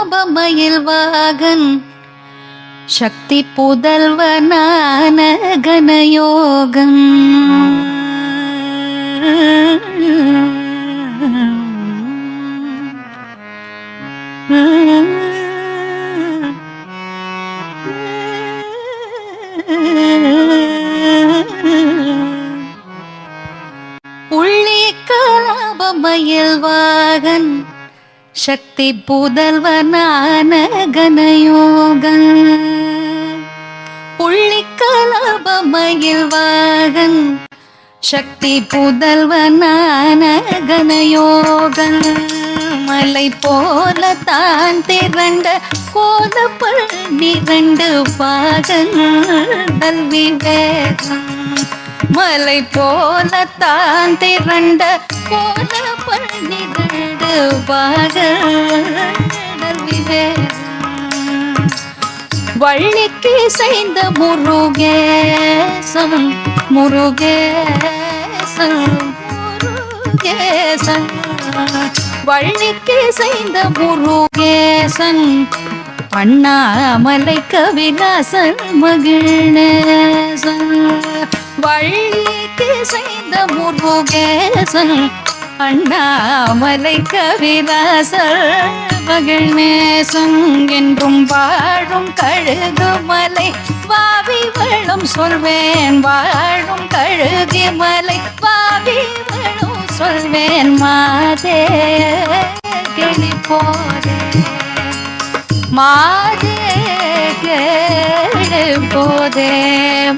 ஞாபமயில் Vaughan. சக்தி புதல்வனான கனயோகம் உள்ளே கலாபமயில் Vaughan. சக்தி புதல்வனான கனயோகன் புள்ளி கலாபமயில் Vaughan சக்தி புதல்வனான கனயோகன் மலை போல தான் திரண்ட கோத பன்னிரண்டு பாகங்கள் விவேகம் மலை போல தான் திரண்ட கோல பன்னிரண்டு வள்ளிக்கு செய்த முருகேசன் முருகேசன் முருகேசன். வள்ளிக்கு செய்த முருகேசன் அண்ணாமலை கவிலாசன் மகிழ்நேசன். வள்ளிக்கு செய்த முருகேசன் அண்ணாமலை கவிலாசல் மகிழ்நேசன் என்றும் வாழும் கழுகுமலை. பாவி வளம் சொல்வேன் வாழும் கழுகி மலை வாவி வளம் சொல்வேன் மாதே கிளி போதே மாதே கேளு போதே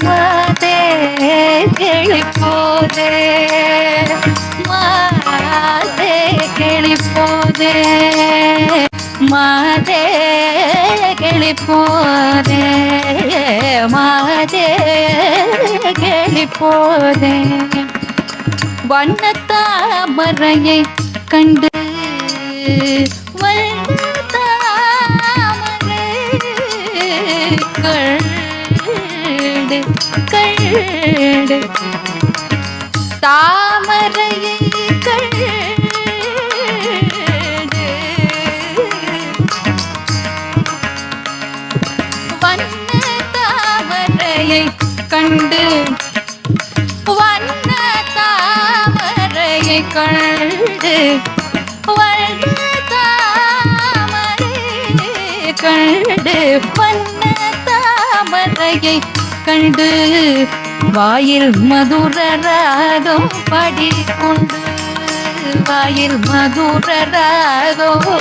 மாதே கிளி போதே மாதே கிளி மாதே கிளி மாதே கிளி வண்ணத்தாமரையை கண்டு வண்ணத்தாமரை கண்டு கண்டு. தாமரையை கண்டு வண்ண தாமரையை கண்டு வண்ண தாமரையை கண்டு வண்ண தாமரையை கண்டு வண்ண தாமரையை கண்டு வாயில் மதுர ராகம் பாடிக்கொண்டு. வாயில் மதுர ராகம்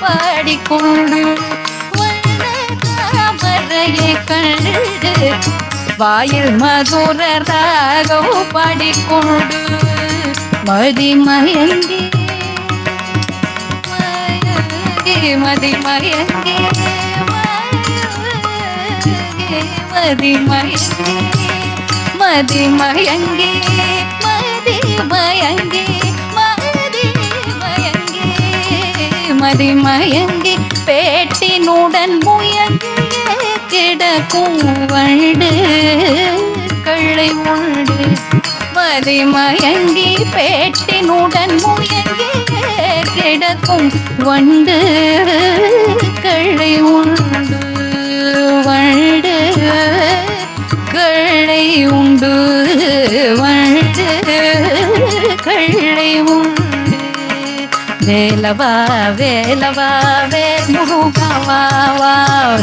பாடிக்கொண்டு. வண்ண தாமரையை கண்டு வாயில் மதுர ராகம் பாடிக்கொண்டு. மதி மயங்கி மதி மயங்கி மதி மயங்கி. மதி மயங்கே மதி மயங்கே மதி மயங்கே மதி மயங்கி பேட்டினுடன் முயங்கே கிடக்கும் வண்டு கள்ளை உண்டு. மதி மயங்கி பேட்டினுடன் முயங்கே கிடக்கும் வண்டு. வேலவா வேலவா வேல் முருகவா வா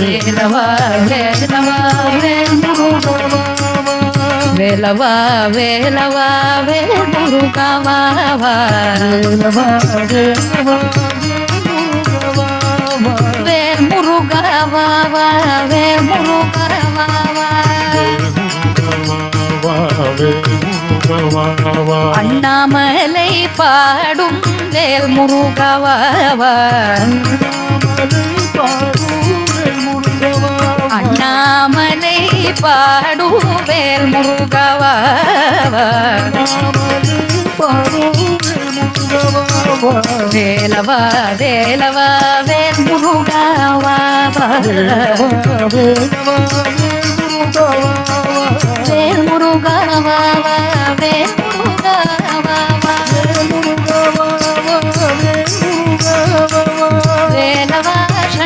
வேலவா வேலவா வேல் முருகவா வேலவா வேலவா வேல் முருகவா அண்ணாமலை பாடும் வேல் முருகவா வா அண்ணாமலை பாடும் வேல் முருகவா வேலவா வேலவா வேல் முருகவா வா.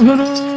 Guru